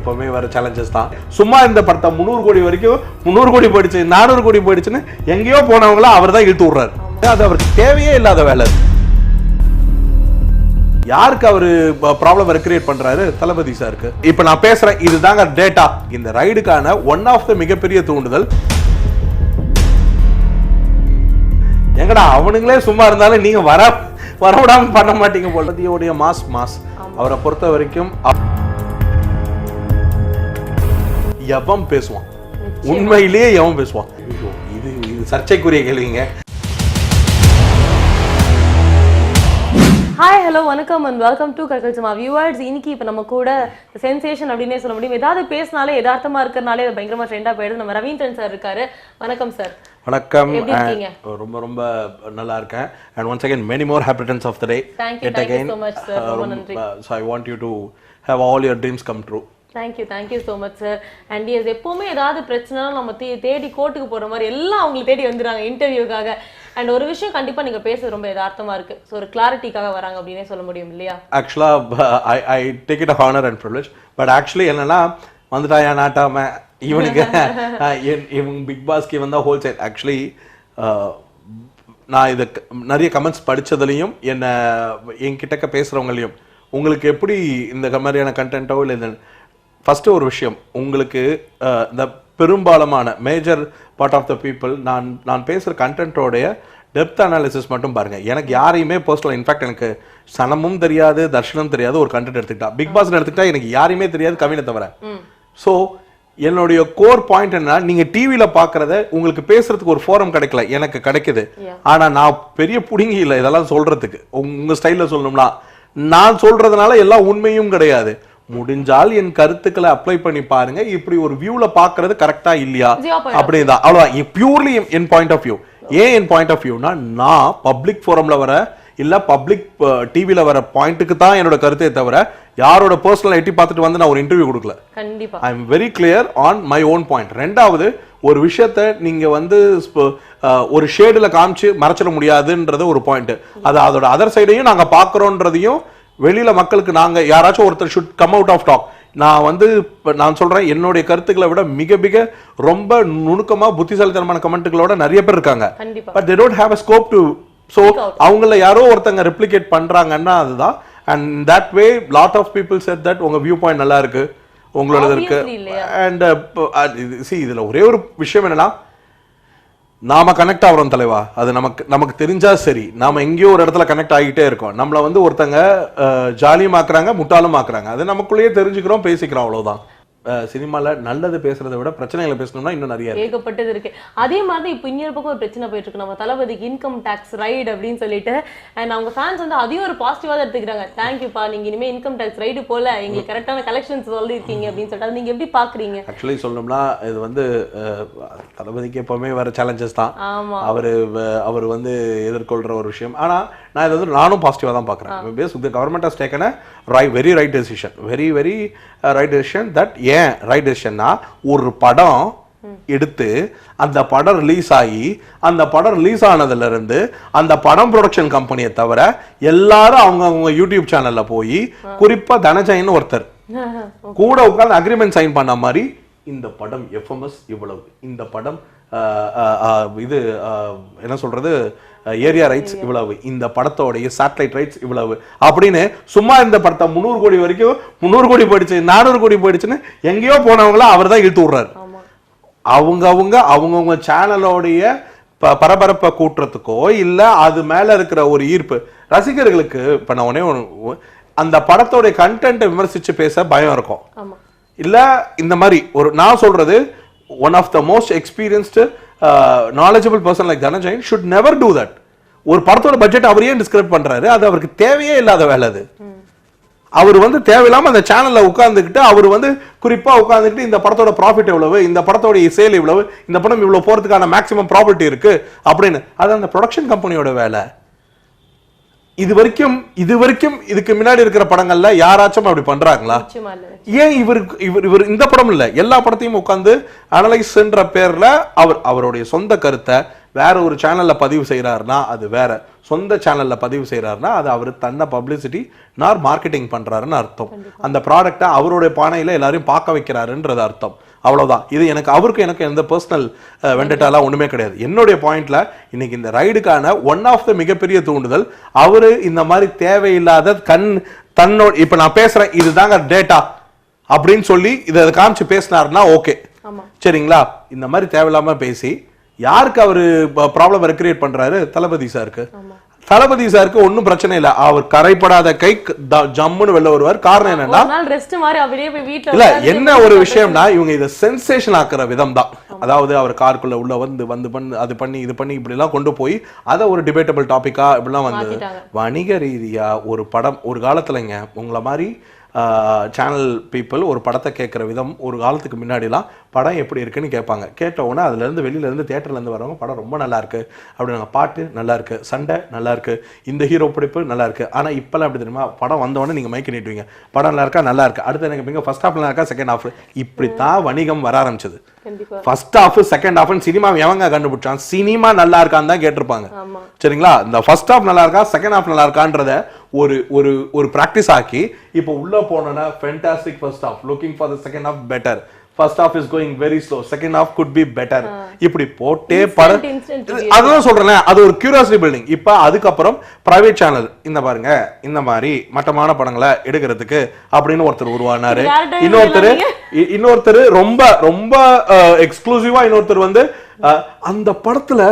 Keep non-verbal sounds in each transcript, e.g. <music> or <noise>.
தளபதிக்கு வர சேலஞ்சஸ் தான். சும்மா இந்த படத்தை முந்நூறு கோடி வரைக்கும் முந்நூறு கோடி போயிடுச்சு நானூறு கோடி போயிடுச்சுன்னு எங்கேயோ போனவங்கள அவர் தான் இழுத்து விடுறாரு. அது அவருக்கு தேவையே இல்லாத வேலை யாருக்கு அவரு ப்ராப்ளம் கிரியேட் பண்றாரு? தளபதி சாருக்கு. இப்போ நான் பேசுறேன் இதுதாங்க டேட்டா இந்த ரைடுக்கான ஒன் ஆஃப் த மிகப்பெரிய தூண்டுதல். எங்கடா அவனுங்களே சும்மா இருந்தாலும் நீங்க வர வரவிடாம பண்ண மாட்டீங்க போலதியோடைய மாஸ் மாஸ் அவரை பொறுத்த வரைக்கும் அப்- எவன் பேசுவான்? உண்மையிலேயே எவன் பேசுவான்? இது இது சர்ச்சைக்குரிய கேள்விங்க. ஹாய் ஹலோ வணக்கம் அண்ட் வெல்கம் டு கற்கள் சும்மா வியூவர்ஸ் இன்னைக்கு இப்போ நம்ம கூட சென்சேஷன் அப்படின்னே சொல்ல முடியும். ஏதாவது பேசினாலே யதார்த்தமா இருக்கிறனாலே அது பயங்கரமா ட்ரெண்டா போயிடுது. நம்ம ரவீந்திரன் சார் இருக்காரு. வணக்கம் சார் வணக்கம். ரொம்ப ரொம்ப நல்லா இருக்கேன். And once again many more happy returns of the day much, sir. ரொம்ப நன்றி. So I want you to have all your dreams come true thank you thank you so much sir and yes எப்பவுமே ஏதாவது பிரச்சனை நம்ம தே தேடி கோர்ட்டுக்கு போற மாதிரி எல்லாம் அவங்களை தேடி வந்துடுறாங்க இன்டர்வியூக்காக அண்ட் ஒரு விஷயம் கண்டிப்பா நீங்க பேசுறது ரொம்ப யதார்த்தமா இருக்கு. ஸோ ஒரு கிளாரிட்டிக்காக வராங்க அப்படின்னே சொல்ல முடியும் இல்லையா? ஆக்சுவலாக I I take it honour and privilege but actually என்னன்னா வந்துட்டாயா நாட்டாம? இவனுக்கு <laughs> இவங்க பிக் பாஸ்க்கு வந்தால் ஹோல் சைட் ஆக்சுவலி நான் இதை நிறைய கமெண்ட்ஸ் படிச்சதுலயும் என்ன என்கிட்டக்க பேசுறவங்களையும் உங்களுக்கு எப்படி இந்த மாதிரியான கண்டென்ட்டோ இல்லை இந்த ஃபர்ஸ்ட் ஒரு விஷயம் உங்களுக்கு இந்த பெரும்பாலமான major part of the people நான் நான் பேசுகிற கண்டென்ட்டோடைய டெப்த் அனாலிசிஸ் மட்டும் பாருங்க. எனக்கு யாரையுமே பர்சனல் இன்ஃபேக்ட் எனக்கு சனமும் தெரியாது தர்ஷனம் தெரியாது ஒரு கண்டென்ட் எடுத்துக்கிட்டா. பிக் பாஸ் எடுத்துக்கிட்டா எனக்கு யாரையுமே தெரியாது கவினை தவிர. ஸோ என்னுடைய கோர் பாயிண்ட் என்ன நீங்க டிவியில பாக்குறத உங்களுக்கு பேசுறதுக்கு ஒரு ஃபோரம் கிடைக்கல எனக்கு கிடைக்குது. ஆனா நான் பெரிய புடுங்கி இல்லை இதெல்லாம் சொல்றதுக்கு உங்க ஸ்டைல்ல சொல்லணும்னா நான் சொல்றதுனால எல்லாம் உண்மையும் கிடையாது. முடிஞ்சால் என் கருத்துக்களை அப்ளை பண்ணி பாருங்க. இப்படி ஒரு வியூல பாக்குறது கரெக்டா இல்லையா? அப்படிதான் அவ்வளவுதான். பியூர்லி என் பாயிண்ட் ஆஃப் வியூ ஏன் என் பாயிண்ட் ஆஃப் வியூனா நான் பப்ளிக் ஃபோரம்ல வர இல்ல பப்ளிக் டிவில வர பாயிண்ட்டுக்கு தான் என்னோட கருத்தே தவிர யாரோட பர்சனல் எட்டி பார்த்துட்டு வந்து நான் ஒரு இன்டர்வியூ கொடுக்கல. கண்டிப்பா. I am very clear on my own point ரெண்டாவது ஒரு விஷயத்த நீங்க வந்து ஒரு ஷேடில் காமிச்சு மறைச்சிட முடியாதுன்றது ஒரு பாயிண்ட் அது அதோட அதர் சைடையும் நாங்க பார்க்குறோன்றதையும் வெளியில மக்களுக்கு நாங்க யாராச்சும் ஒருத்தர் should come out of talk நான் வந்து இப்ப நான் சொல்றேன் என்னுடைய கருத்துக்களை விட மிக மிக ரொம்ப நுணுக்கமா புத்திசாலித்தனமான கமெண்ட்டுகளோட நிறைய பேர் இருக்காங்க. But they don't have a scope to so. அவங்கள யாரோ ஒருத்தங்க ரெப்ளிகேட் பண்றாங்கன்னா அதுதான். And that way lot of people said that உங்க வியூ பாயிண்ட் நல்லா இருக்கு உங்களோடது இருக்கு? அண்ட் சி இதுல ஒரே ஒரு விஷயம் என்னன்னா நாம கனெக்ட் ஆகிறோம் தலைவா. அது நமக்கு நமக்கு தெரிஞ்சா சரி. நாம எங்கேயோ ஒரு இடத்துல கனெக்ட் ஆகிட்டே இருக்கோம். நம்மளை வந்து ஒருத்தங்க ஜாலியும் ஆக்குறாங்க முட்டாளும் ஆக்குறாங்க. அது நமக்குள்ளேயே தெரிஞ்சுக்கிறோம் பேசிக்கிறோம் அவ்வளோதான் சினிமால நல்லது பேசுறதை விட பிரச்சனைகளை பேசணும்னா இன்னும் நிறைய. ஏகப்பட்டது இருக்கு. அதே மாதிரி இப்போ இன்னொரு பக்கம் ஒரு பிரச்சனை போயிட்டு இருக்கு. நம்ம தளபதிக்கு இன்கம் டாக்ஸ் ரைடு அப்படின்னு சொல்லிட்டு அண்ட் அவங்க ஃபேன்ஸ் வந்து அதையும் ஒரு பாசிட்டிவா தான் எடுத்துக்கிறாங்க. தேங்க்யூப்பா நீங்க இனிமே இன்கம் டாக்ஸ் ரைடு போல எங்களுக்கு கரெக்டான கலெக்ஷன்ஸ் சொல்லியிருக்கீங்க அப்படின்னு சொல்லிட்டு. நீங்க எப்படி பாக்குறீங்க? ஆக்சுவலி சொல்லணும்னா இது வந்து தளபதிக்கு எப்பவுமே வர சேலஞ்சஸ் தான். ஆமா. அவர் அவர் வந்து எதிர்கொள்ற ஒரு விஷயம். ஆனா நான் இதை வந்து நானும் பாசிட்டிவாக தான் பார்க்குறேன் base the government has taken right very right decision very very right decision that ஏன்? ரைட் டெசிஷன்னா ஒரு படம் எடுத்து அந்த படம் ரிலீஸ் ஆகி அந்த படம் ரிலீஸ் ஆனதுல இருந்து அந்த படம் ப்ரொடக்ஷன் கம்பெனியை தவிர எல்லாரும் அவங்க அவங்க யூடியூப் சேனல்ல போய் குறிப்பா தனஜயன் ஒருத்தர். <laughs> கூட உட்கார்ந்து அக்ரிமெண்ட் சைன் பண்ண மாதிரி இந்த படம் எஃப்எம்எஸ் இவ்வளவு. இந்த படம் இது என்ன சொல்றது? ஏரியா ரைட்ஸ் இவ்வளவு இந்த படத்தோடைய சேட்டலைட் ரைட்ஸ் இவ்வளவு. அப்படின்னு சும்மா இந்த படத்தை முந்நூறு கோடி வரைக்கும் முந்நூறு கோடி போயிடுச்சு நானூறு கோடி போயிடுச்சுன்னு எங்கேயோ போனவங்கள அவர் தான் இழுத்து விடுறாரு. அவங்க அவங்க அவங்கவுங்க சேனலோடைய ப பரபரப்பை கூட்டுறதுக்கோ இல்ல அது மேல இருக்கிற ஒரு ஈர்ப்பு. ரசிகர்களுக்கு இப்ப நான் ஒண்ணு அந்த படத்தோடைய கண்டென்ட்டை விமர்சிச்சு பேச பயம் இருக்கும். இல்ல இந்த மாதிரி ஒரு நான் one of the most experienced knowledgeable person like Dhananjayan should never do that ஒரு படத்தோட பட்ஜெட் அவர் ஏன் டிஸ்கிரைப் பண்றாரு. அது அவருக்கு தேவையே இல்லாத வேலை அது. அவர் வந்து தேவையில்லாம அந்த சேனல்ல உட்காந்துக்கிட்டு அவர் வந்து குறிப்பா உட்காந்துக்கிட்டு இந்த படத்தோட ப்ராஃபிட் எவ்வளவு இந்த படத்தோட சேல் இவ்வளவு இந்த படம் இவ்வளவு போறதுக்கான மேக்ஸிமம் ப்ராபர்ட்டி இருக்கு அப்படின்னு. அது அந்த ப்ரொடக்ஷன் கம்பெனியோட வேலை. இது வரைக்கும் இது வரைக்கும் இதுக்கு முன்னாடி இருக்கிற படங்கள்ல யாராச்சும் அப்படி பண்றாங்களா? ஏன் இவருக்கு இவர் இவர் இந்த படம் இல்ல எல்லா படத்தையும் உட்காந்து அனலைஸ்ன்ற பேர்ல அவர் அவருடைய சொந்த கருத்தை வேற ஒரு சேனல்ல பதிவு செய்றாருன்னா அது வேற. சொந்த சேனல்ல பதிவு செய்றாருன்னா அது அவர் தன்னை பப்ளிசிட்டி நார் மார்க்கெட்டிங் பண்றாருன்னு அர்த்தம். அந்த ப்ராடக்ட்டை அவருடைய பானையில எல்லாரையும் பார்க்க வைக்கிறாருன்றது அர்த்தம். அவ்வளவுதான். இது எனக்கு அவருக்கு எனக்கு எந்த பர்சனல் வெண்டட்டாலாம் ஒண்ணுமே கிடையாது. என்னுடைய பாயிண்ட்ல இன்னைக்கு இந்த ரைடுக்கான ஒன் ஆஃப் த மிகப்பெரிய தூண்டுதல் அவரு இந்த மாதிரி தேவையில்லாத கண் தன்னோட இப்ப நான் பேசுறேன் இதுதாங்க டேட்டா அப்படின்னு சொல்லி இதை காமிச்சு பேசினாருன்னா ஓகே சரிங்களா? இந்த மாதிரி தேவையில்லாம பேசி யாருக்கு அவரு ப்ராப்ளம் ரெக்ரியேட் பண்றாரு? தளபதி சாருக்கு தளபதி சாருக்கு ஒன்றும் பிரச்சனை இல்லை. அவர் கரைப்படாத கை ஜம்முன்னு வெளில வருவார். காரணம் என்னன்னா இல்ல என்ன ஒரு விஷயம்னா இவங்க இதை சென்சேஷன் ஆக்குற விதம் தான் அதாவது அவர் காருக்குள்ள உள்ள வந்து வந்து பண்ணு அது பண்ணி இது பண்ணி இப்படி எல்லாம் கொண்டு போய் அதை ஒரு டிபேட்டபிள் டாபிக்கா இப்படிலாம் வந்து. வணிக ரீதியா ஒரு படம் ஒரு காலத்துலங்க உங்களை மாதிரி சேனல் பீப்புள் ஒரு படத்தை கேட்குற விதம் ஒரு காலத்துக்கு முன்னாடிலாம் படம் எப்படி இருக்குன்னு கேட்பாங்க. கேட்ட உடனே அதுல இருந்து வெளியில இருந்து தியேட்டர்ல இருந்து வரவங்க படம் ரொம்ப நல்லா இருக்கு அப்படின்னாங்க பாட்டு நல்லா இருக்கு சண்டை நல்லா இருக்கு இந்த ஹீரோ பிடிப்பு நல்லா இருக்கு ஆனா இப்பெல்லாம் எப்படி தெரியுமா படம் வந்த உடனே நீங்க மைக்க நீட்டுவீங்க. படம் நல்லா இருக்கா நல்லா இருக்கு அடுத்து எனக்கு பிங்க ஃபர்ஸ்ட் ஹாஃப் நல்லா இருக்கா செகண்ட் ஹாஃப் இப்படித்தான் வணிகம் வர ஆரம்பிச்சது. First half second half cinema எவங்க கண்டுபிடிச்சான்? சினிமா நல்லா இருக்கான்னு தான் கேட்டிருப்பாங்க. சரிங்களா? இந்த ஃபர்ஸ்ட் ஹாஃப் நல்லா இருக்கா செகண்ட் ஹாஃப் நல்லா இருக்கான்றத ஒரு ஒரு ஒரு பிராக்டிஸ் ஆக்கி இப்போ உள்ள போனோம்னா fantastic first half looking for the second half better first half is going very slow second half could be better இப்படி போட்டே படம் அதுதான் சொல்றேன் அது ஒரு கியூரியாசிட்டி பில்டிங் இப்போ அதுக்கப்புறம் பிரைவேட் சேனல் இந்த பாருங்க இந்த மாதிரி மட்டமான படங்களை எடுக்கிறதுக்கு அப்படின்னு ஒருத்தர் உருவானாரு. இன்னொருத்தர் இன்னொருத்தர் ரொம்ப ரொம்ப எக்ஸ்க்ளூசிவா இன்னொருத்தர் வந்து அந்த படத்துல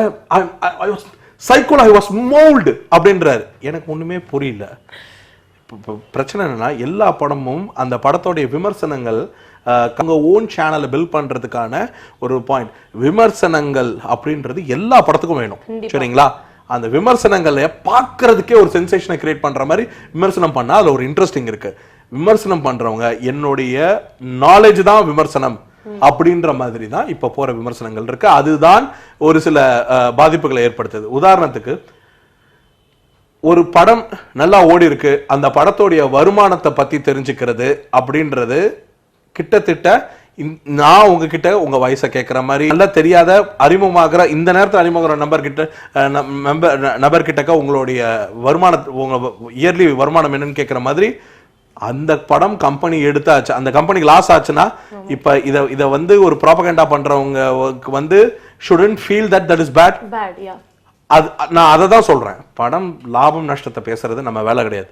சைக்கோல் ஐ வாஸ் மோல்டு அப்படின்றாரு. எனக்கு ஒண்ணுமே புரியல. இப்ப- பிரச்சனை என்னன்னா எல்லா படமும் அந்த படத்தோடைய விமர்சனங்கள் அஹ், உங்க ஓன் சேனலை பில்ட் பண்றதுக்கான ஒரு பாயிண்ட் விமர்சனங்கள் அப்படின்றது எல்லா படத்துக்கும் வேணும். சரிங்களா? அந்த விமர்சனங்களை பார்க்கறதுக்கே ஒரு சென்சேஷனை கிரியேட் பண்ற மாதிரி விமர்சனம் பண்ணா அதுல ஒரு இன்ட்ரெஸ்டிங் இருக்கு. விமர்சனம் பண்றவங்க என்னுடைய நாலேஜ் தான் விமர்சனம். அப்படின்ற மாதிரி தான் இப்ப போற விமர்சனங்கள் இருக்கு. அதுதான் ஒரு சில பாதிப்புகளை ஏற்படுத்துது. உதாரணத்துக்கு ஒரு படம் நல்லா ஓடி இருக்கு. அந்த படத்துடைய வருமானத்தை பத்தி தெரிஞ்சுக்கிறது அப்படின்றது கிட்டத்தட்ட நான் உங்ககிட்ட உங்க வயசை கேட்குற மாதிரி நல்லா தெரியாத அறிமுகமாகிற இந்த நேரத்தில் அறிமுகமாகிற நம்பர் கிட்ட நம்பர் நபர் கிட்டக்க உங்களுடைய வருமான உங்க இயர்லி வருமானம் என்னன்னு கேட்குற மாதிரி அந்த படம் கம்பெனி எடுத்தாச்சு. அந்த கம்பெனிக்கு லாஸ் ஆச்சுன்னா இப்ப இத இத வந்து ஒரு ப்ராபகண்டா பண்றவங்க வந்து shouldn't feel that that is bad அது நான் அதை தான் சொல்றேன். படம் லாபம் நஷ்டத்தை பேசுறது நம்ம வேலை கிடையாது.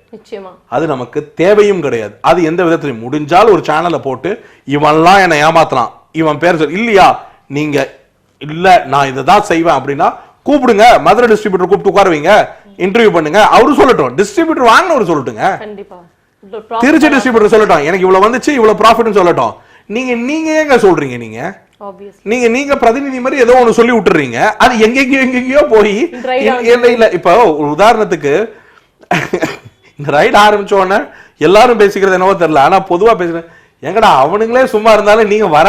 அது நமக்கு தேவையும் கிடையாது. அது எந்த விதத்திலையும். முடிஞ்சால் ஒரு சேனலை போட்டு இவன்லாம் என்னை ஏமாத்தலாம். இவன் பேர் சொல் இல்லையா? நீங்க இல்ல நான் இதை தான் செய்வேன் அப்படின்னா கூப்பிடுங்க. மதுரை டிஸ்ட்ரிபியூட்டர் கூப்பிட்டு உட்காருவீங்க. இன்டர்வியூ பண்ணுங்க. அவரு சொல்லட்டும். டிஸ்ட்ரிபியூட்டர் வாங்கினவர் சொல்லட்டுங்க. திருச்சி டிஸ்ட்ரிபியூட்டர் சொல்லட்டும். எனக்கு இவ்வளவு வந்துச்சு இவ்வளவு ப்ராஃபிட்னு சொல்லட்டும். நீங்க நீங்க ஏங்க சொல்றீங்க நீங்க? நீங்க நீங்க பிரதிநிதி மாதிரி ஏதோ ஒண்ணு சொல்லி விட்டுறீங்க. அது எங்கெங்கயோ எங்கெங்கயோ போய் இல்ல- இல்ல. இப்போ உதாரணத்துக்கு இந்த ரைட் ஆரம்பிச்ச உடனே எல்லாரும் பேசிக்கிறது என்னவோ தெரியல. ஆனா பொதுவா பேசுறேன் எங்கடா அவனுங்களே சும்மா இருந்தாலும் நீங்க வர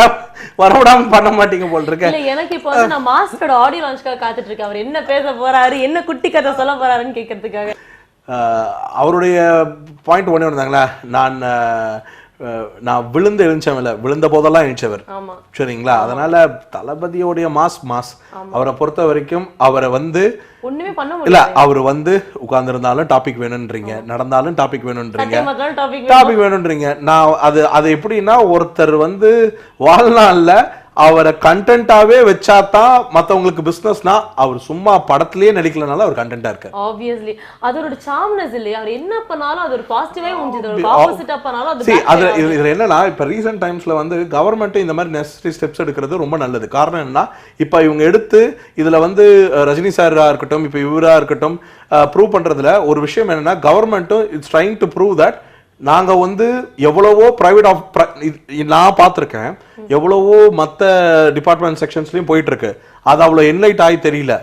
வரவிடாம பண்ண மாட்டீங்க போல் இருக்க. எனக்கு இப்போ வந்து நான் மாஸ்டரோட ஆடியோ லான்ச்க்காக காத்துட்டு இருக்கேன். அவர் என்ன பேச போறாரு என்ன குட்டி கதை சொல்ல போறாருன்னு கேட்கறதுக்காக அவருடைய பாயிண்ட் ஒண்ணே இருந்தாங்களா நான் நான் விழுந்து எழுந்தவன் விழுந்த போதெல்லாம் எழுந்தவர். சரிங்களா? அதனால தளபதியோடைய மாஸ் மாஸ். அவரை பொறுத்த வரைக்கும் அவரை வந்து ஒண்ணுமே பண்ண இல்ல அவர் வந்து உட்கார்ந்திருந்தாலும் டாபிக் வேணும்ன்றீங்க. நடந்தாலும் டாபிக் வேணும்ன்றீங்க. டாபிக் வேணும்ன்றீங்க. நான் அது அது எப்படின்னா ஒருத்தர் வந்து வாழ்நாள்ல அவரை கண்டென்ட்டாவே வச்சாதான் மத்தவங்களுக்கு பிசினஸ்னா அவர் சும்மா படத்திலேயே நடிக்கலனால அவர் கண்டென்ட்டா இருக்காரு. ஆப்வியஸ்லி அதோட சாம்னஸ் இல்லையா? அவர் என்ன பண்ணாலும் அது ஒரு பாசிட்டிவே முடிஞ்சது ஆப்போசிட்டா பண்ணாலும் அது அது இதுல என்னன்னா இப்ப ரீசெண்ட் டைம்ஸ்ல வந்து கவர்மெண்ட் இந்த மாதிரி நெசசரி ஸ்டெப்ஸ் எடுக்கிறது ரொம்ப நல்லது. காரணம் என்னன்னா இப்ப இவங்க எடுத்து இதுல வந்து ரஜினி சாரா இருக்கட்டும் இப்ப இவரா இருக்கட்டும் ப்ரூவ் பண்றதுல ஒரு விஷயம் என்னன்னா கவர்மெண்ட்டும் it's trying to prove that நாங்க வந்து எவ்வளவோ பிரைவேட் ஆஃப் நான் பார்த்திருக்கேன். எவ்வளவோ மத்த டிபார்ட்மெண்ட் செக்ஷன்ஸ்லயும் போயிட்டு இருக்கு அது அவ்வளவு என்லைட் ஆகி தெரியல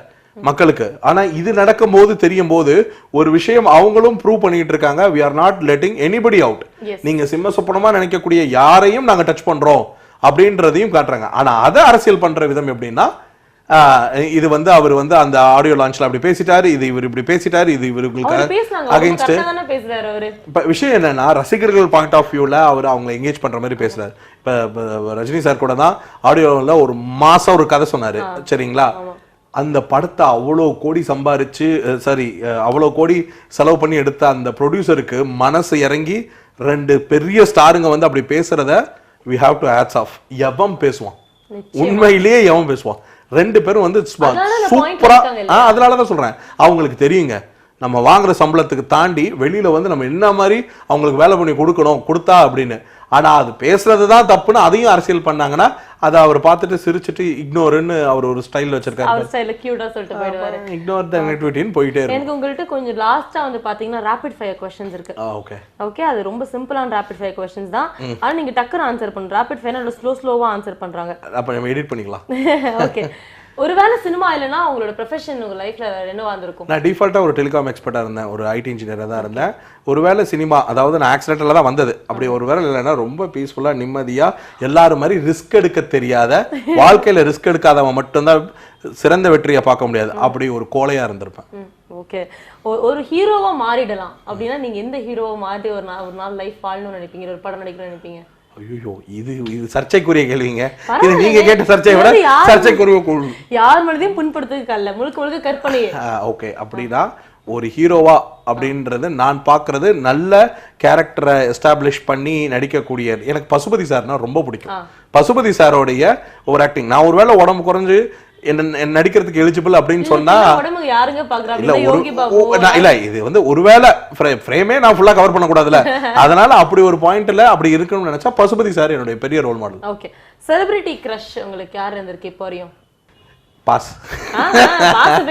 மக்களுக்கு. ஆனா இது நடக்கும்போது தெரியும் போது ஒரு விஷயம் அவங்களும் ப்ரூவ் பண்ணிட்டு இருக்காங்க. We are not letting anybody out Yes. நீங்க சிம்ம சொப்பனமா நினைக்கக்கூடிய யாரையும் நாங்க டச் பண்றோம் அப்படின்றதையும் காட்டுறாங்க. ஆனா அதை அரசியல் பண்ற விதம் எப்படின்னா இது வந்து அவர் வந்து அந்த ஆடியோ லான்ச்ல அப்படி பேசிட்டாரு இது இவர் இப்படி பேசிட்டாரு இது இவருக்கு அகைன்ஸ்ட் இப்ப விஷயம் என்னன்னா ரசிகர்கள் பாயிண்ட் ஆஃப் வியூல அவர் அவங்களை எங்கேஜ் பண்ற மாதிரி பேசுறாரு. இப்ப இப்ப ரஜினி சார் கூட தான் ஆடியோல ஒரு மாசம் ஒரு கதை சொன்னாரு. சரிங்களா? அந்த படத்தை அவ்வளோ கோடி சம்பாரிச்சு சாரி அவ்வளோ கோடி செலவு பண்ணி எடுத்த அந்த ப்ரொடியூசருக்கு மனசு இறங்கி ரெண்டு பெரிய ஸ்டாருங்க வந்து அப்படி பேசுறத we have to hats off எவன் பேசுவான்? உண்மையிலேயே எவன் பேசுவான்? ரெண்டு பேரும் வந்து சூப்பரா அதனால தான் சொல்றேன். அவங்களுக்கு தெரியுங்க. நம்ம வாங்குற சம்பளத்துக்கு தாண்டி வெளியில வந்து நம்ம என்ன மாதிரி அவங்களுக்கு வேலை பண்ணி கொடுக்கணும் கொடுத்தா அப்படின்னு. ஆனா அது பேசுறது தான் தப்புன்னு அதையும் அரசியல் பண்ணாங்கன்னா அதை அவர் பார்த்துட்டு சிரிச்சிட்டு இக்னோர்னு அவர் ஒரு ஸ்டைல் வச்சிருக்காரு அவர் ஸ்டைல கியூட்டா சொல்லிட்டு போயிடுவாரு. இக்னோர் த நெகட்டிவிட்டின்னு போயிட்டே இருக்கும். எனக்கு உங்கள்ட்ட கொஞ்சம் லாஸ்டா வந்து பாத்தீங்கன்னா ரேபிட் ஃபயர் கொஸ்டின்ஸ் இருக்கு. ஓகே ஓகே அது ரொம்ப சிம்பிளான ரேபிட் ஃபயர் கொஸ்டின்ஸ் தான். ஆனா நீங்க டக்குனு ஆன்சர் பண்ணணும் ரேபிட் ஃபயர் ஸ்லோ ஸ்லோவா ஆன்சர் பண்றாங்க. அப்ப நம்ம எடிட் பண்ணிக்கலாம். <laughs> ஓகே ஒருவேளை சினிமா இல்லைன்னா உங்களோட ப்ரொஃபஷன் உங்க லைஃப்ல என்னவா இருந்திருக்கும் நான் டிஃபால்ட்டாக ஒரு டெலிகாம் எக்ஸ்பர்ட்டாக இருந்தேன். ஒரு ஐடி இன்ஜினியராக தான் இருந்தேன். ஒருவேளை சினிமா அதாவது நான் ஆக்சிடென்ட்டில் தான் வந்தது. அப்படி ஒரு வேளை இல்லைன்னா ரொம்ப பீஸ்ஃபுல்லாக நிம்மதியாக எல்லாரும் மாதிரி ரிஸ்க் எடுக்க தெரியாத <laughs> வாழ்க்கையில் ரிஸ்க் எடுக்காதவன் மட்டும்தான் சிறந்த வெற்றியை பார்க்க முடியாது. அப்படி ஒரு கோலையாக இருந்திருப்பேன். ஓகே ஒரு ஹீரோவா மாறிடலாம். அப்படின்னா நீங்க எந்த ஹீரோவா மாறி ஒரு நாள் ஒரு நாள் லைஃப் வாழணும்னு நினைப்பீங்க? ஒரு படம் நடிக்கணும்னு நினைப்பீங்க? ஐயோ இது இது சர்ச்சைக்குரிய கேள்விங்க. இது. நீங்க கேட்ட சர்ச்சையை விட சர்ச்சைக்குரிய குழு யார் மனதையும் புண்படுத்துறதுக்கு அல்ல. முழுக்க முழுக்க கற்பனையே. ஓகே. அப்படின்னா ஒரு ஹீரோவா அப்படின்றது நான் பார்க்கறது நல்ல கேரக்டரை எஸ்டாப்ளிஷ் பண்ணி நடிக்கக்கூடிய எனக்கு பசுபதி சார்னா ரொம்ப பிடிக்கும். பசுபதி சாரோடைய ஒரு ஆக்டிங். நான் ஒருவேளை உடம்பு குறைஞ்சு என்ன நடிக்கிறதுக்கு எலிஜிபிள் அப்படின்னு சொன்னா இல்ல ஒரு இல்ல இது வந்து ஒருவேளை ஃப்ரேமே நான் ஃபுல்லா கவர் பண்ண கூடாதுல அதனால அப்படி ஒரு பாயிண்ட்ல அப்படி இருக்கணும்னு நினைச்சா பசுபதி சார் என்னுடைய பெரிய role model okay celebrity crush உங்களுக்கு யார் இருந்திருக்கு இப்போ வரையும்? பாஸ்.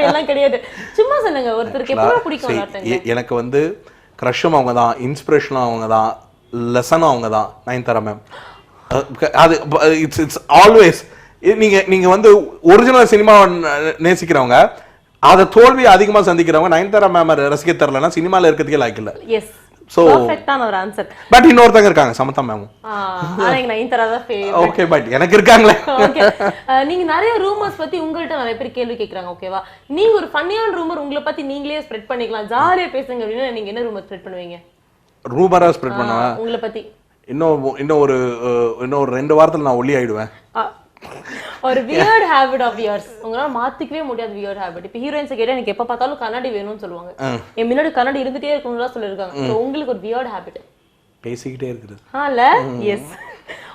எல்லாம் கிடையாது. சும்மா சொல்லுங்க ஒருத்தருக்கு எப்பவும் பிடிக்கும் எனக்கு வந்து க்ரஷும் அவங்க தான் இன்ஸ்பிரேஷனும் அவங்க தான் லெசனும் அவங்க தான் நயன்தாரா மேம் அது இட்ஸ் இட்ஸ் ஆல்வேஸ் நீங்க நீங்க வந்து ஒரிஜினல் சினிமா நேசிக்கிறவங்க அதை தோல்வி அதிகமா சந்திக்கிறவங்க நயன்தாரா மேம் ரசிக்க தரலன்னா சினிமால இருக்கிறதுக்கே லாய்க்கு இல்ல. பர்ஃபெக்ட்டான ஒரு ஆன்சர் பட் இன்னொருத்தங்க இருக்காங்க தான் ஃபேவரட் ஓகே பட் எனக்கு இருக்காங்களே. நீங்க நிறைய ரூமர்ஸ் பத்தி உங்கள்ட்ட நிறைய பேர் கேள்வி கேக்குறாங்க ஓகேவா நீங்க ஒரு ஃபன்னியான ரூமர் உங்களை பத்தி நீங்களே ஸ்ப்ரெட் பண்ணிக்கலாம். ஜாலியா பேசுங்க அப்படின்னா நீங்க என்ன ரூமர் ஸ்ப்ரெட் பண்ணுவீங்க? ரூமரா ஸ்ப்ரெட் பண்ணுவேன். உங்களை பத்தி. இன்னும் இன்னும் ஒரு இன்னும் ஒரு ரெண்டு வாரத்துல நான் ஒல்லி ஆயிடுவேன். ஒரு வியர்ட் ஹேபிட் ஆஃப் yours. உங்களால மாத்திக்கவே முடியாது வியர்ட் ஹேபிட் இப்போ ஹீரோயின்ஸ் கேட்டா எனக்கு எப்ப பார்த்தாலும் கண்ணாடி வேணும்னு சொல்லுவாங்க. என் முன்னாடி கண்ணாடி இருந்துட்டே இருக்கணும்னு சொல்லிருக்காங்க உங்களுக்கு ஒரு வியர்ட் ஹேபிட் பேசிக்கிட்டே இருக்குது. ஆல எஸ்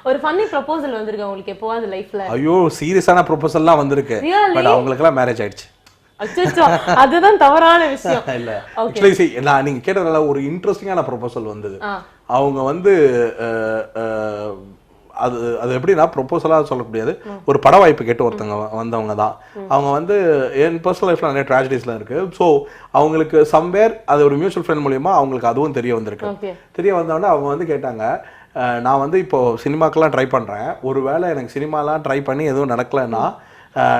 ஒரு ஃபன்னி ப்ரப்போசல் வந்திருக்கு உங்களுக்கு எப்போவாது லைஃப்ல ஐயோ சீரியஸான ப்ரொபோசல்லாம் வந்திருக்கு? பட் அவங்களுக்கெல்லாம் மேரேஜ் ஆயிடுச்சு. அச்சோ அதுதான் தவறான விஷயம். <laughs> இல்ல. ஆக்சுவலி நான் நீங்க கேட்டதுல ஒரு இன்ட்ரெஸ்டிங்கான ப்ரொபோசல் வந்தது. அவங்க வந்து அது அது எப்படின்னா ப்ரொபோசலாக சொல்ல முடியாது. ஒரு பட வாய்ப்பு கேட்டு ஒருத்தவங்க வந்தவங்க தான் அவங்க வந்து என் பர்சனல் லைஃப்ல நிறைய ட்ராஜடிஸ்லாம் இருக்கு. ஸோ அவங்களுக்கு சம்வேர் அது ஒரு மியூச்சுவல் ஃப்ரெண்ட் மூலியமா அவங்களுக்கு அதுவும் தெரிய வந்திருக்கு. தெரிய வந்தோடனே அவங்க வந்து கேட்டாங்க நான் வந்து இப்போ சினிமாக்கெல்லாம் ட்ரை பண்ணுறேன் ஒருவேளை எனக்கு சினிமாலாம் ட்ரை பண்ணி எதுவும் நடக்கலைன்னா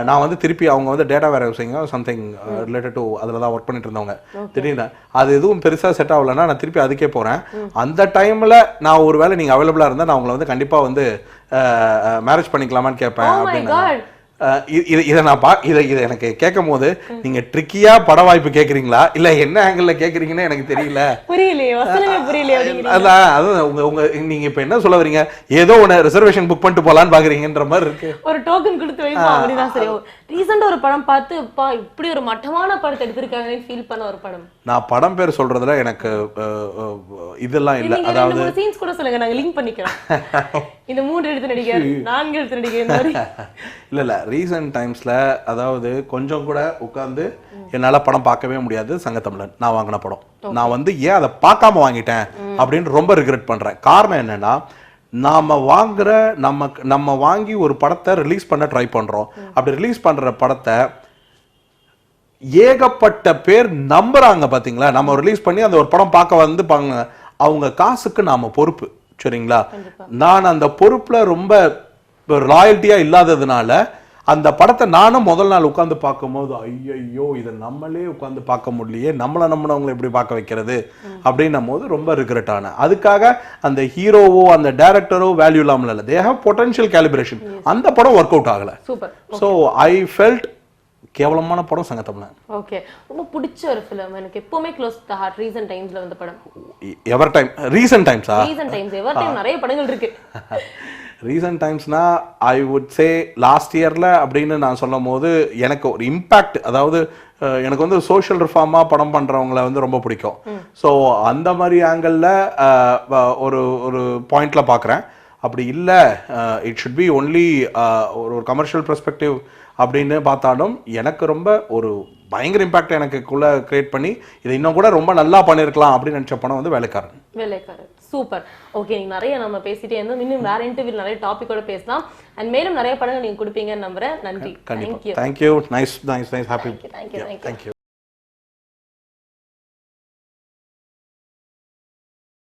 நான் வந்து திருப்பி அவங்க வந்து டேட்டா வேர் ஹவுசிங்க சம்திங் ரிலேட்டட் டு அதில் தான் ஒர்க் பண்ணிட்டு இருந்தவங்க. திடீர்னு அது எதுவும் பெருசாக செட் ஆகலைன்னா நான் திருப்பி அதுக்கே போகிறேன் அந்த டைமில் நான் ஒருவேளை நீங்கள் அவைலபிளாக இருந்தால் நான் உங்களை வந்து கண்டிப்பாக வந்து மேரேஜ் பண்ணிக்கலாமான்னு கேட்பேன் Oh அப்படின்னு இது நான் பா இதை இதை எனக்கு கேட்கும் போது நீங்க ட்ரிக்கியா பட வாய்ப்பு கேட்குறீங்களா? இல்லை என்ன ஆங்கிளில் கேட்குறீங்கன்னு எனக்கு தெரியல. அப்படிங்கிறீங்க. அதான் அதான் உங்க உங்க நீங்க இப்ப என்ன சொல்ல வரீங்க? ஏதோ ஒண்ணு ரிசர்வேஷன் புக் பண்ணிட்டு போலான்னு பாக்குறீங்கன்ற மாதிரி இருக்கு. ஒரு டோக்கன் கொடுத்து வைப்போம் அப்படிதான் சரி ரீசெண்டா ஒரு படம் பார்த்து அப்பா இப்படி ஒரு மட்டமான படத்தை எடுத்திருக்காங்கன்னு ஃபீல் பண்ண ஒரு படம். நான் படம் பேர் சொல்றதுல எனக்கு இதெல்லாம் இல்ல. அதாவது சீன்ஸ் கூட சொல்லுங்க நாங்க லிங்க் பண்ணிக்கிறோம். <laughs> இந்த மூன்று எழுத்து நடிகர் நான்கு எழுத்து நடிகர் <laughs> இல்ல இல்ல. ரீசன்ட் டைம்ஸ்ல அதாவது கொஞ்சம் கூட உட்கார்ந்து என்னால படம் பார்க்கவே முடியாது சங்கத்தமிழன். நான் வாங்கின படம். நான் வந்து ஏன் அதை பார்க்காம வாங்கிட்டேன் அப்படின்னு ரொம்ப ரிக்ரெட் பண்றேன். காரணம் என்னன்னா நாம வாங்குற நம்ம நம்ம வாங்கி ஒரு படத்தை ரிலீஸ் பண்ண ட்ரை பண்றோம். அப்படி ரிலீஸ் பண்ற படத்தை ஏகப்பட்ட பேர் நம்புறாங்க பாத்தீங்களா? நம்ம ரிலீஸ் பண்ணி அந்த ஒரு படம் பார்க்க வந்து பாங்க அவங்க காசுக்கு நாம பொறுப்பு சரிங்களா? நான் அந்த பொறுப்புல ரொம்ப ராயல்ட்டியா இல்லாததுனால அந்த படத்தை நானும் முதல் நாள் உட்காந்து பார்க்கும்போது ஐயையோ இதை நம்மளே உட்காந்து பார்க்க முடியலையே நம்மளை நம்மளவங்களை எப்படி பார்க்க வைக்கிறது அப்படின்னும் போது ரொம்ப ரிக்ரெட் ஆனேன். அதுக்காக அந்த ஹீரோவோ அந்த டேரக்டரோ வேல்யூ இல்லாமல் இல்லை தே ஹேவ் பொட்டன்ஷியல் கேலிபிரேஷன் அந்த படம் ஒர்க் அவுட் ஆகல. சூப்பர் ஸோ ஐ ஃபெல்ட் கேவலமான படம் சங்கத்தமிழன் ஓகே ரொம்ப பிடிச்ச ஒரு ஃபிலிம் எனக்கு எப்பவுமே க்ளோஸ் த ஹார்ட் ரீசன்ட் டைம்ஸ்ல வந்த படம். எவர் டைம் ரீசன்ட் டைம்ஸா ரீசன்ட் டைம்ஸ் எவர் டைம்? நிறைய படங்கள் இருக்கு. <laughs> ரீசன்ட் டைம்ஸ்னா ஐ வுட் சே லாஸ்ட் இயரில் அப்படின்னு நான் சொல்லும் போது எனக்கு ஒரு இம்பேக்ட் அதாவது எனக்கு வந்து சோஷியல் ரிஃபார்மாக படம் பண்ணுறவங்கள வந்து ரொம்ப பிடிக்கும். ஸோ அந்த மாதிரி ஆங்கிளில் ஒரு ஒரு பாயிண்ட்ல பார்க்குறேன் அப்படி இல்லை இட் ஷுட் பி ஒன்லி ஒரு ஒரு கமர்ஷியல் பெர்ஸ்பெக்டிவ் அப்படின்னு பார்த்தாலும் எனக்கு ரொம்ப ஒரு பயங்கர இம்பாக்ட் எனக்குள்ள கிரியேட் பண்ணி இதை இன்னும் கூட ரொம்ப நல்லா பண்ணியிருக்கலாம் அப்படின்னு நினச்ச படம் வந்து வேலைக்காரன். வேலைக்காரர். சூப்பர். ஓகே நீங்க நிறைய நம்ம பேசிட்டே இருந்தோம். இன்னும் வேற இன்டர்வியூ நிறைய டாபிக்கோட பேசலாம். அண்ட் மேலும் நிறைய படங்கள் நீங்க கொடுப்பீங்கன்னு நம்புறேன். நன்றி. Thank you thank you nice nice nice happy thank you thank you